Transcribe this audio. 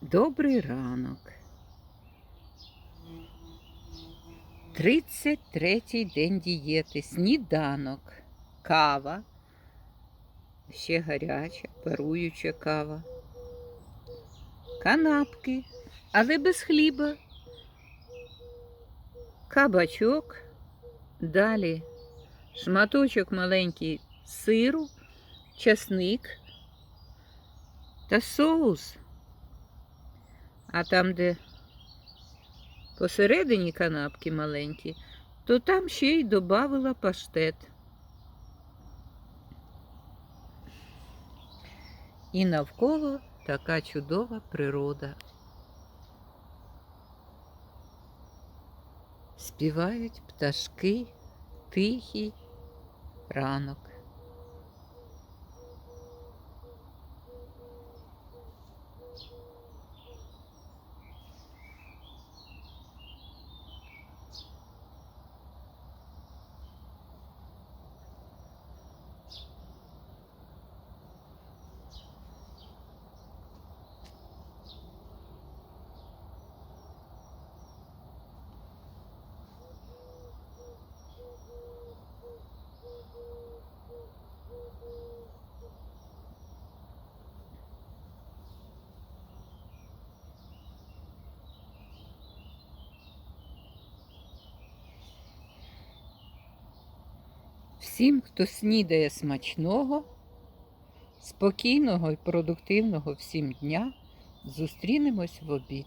Добрий ранок. 33-й день дієти, сніданок, кава, ще гаряча, паруюча кава, канапки, але без хліба, кабачок, далі шматочок маленький сиру, часник та соус. А там, де посередині канапки маленькі, то там ще й додавила паштет. І навколо така чудова природа. Співають пташки, тихий ранок. Всім, хто снідає смачного, спокійного і продуктивного всім дня, зустрінемось в обід.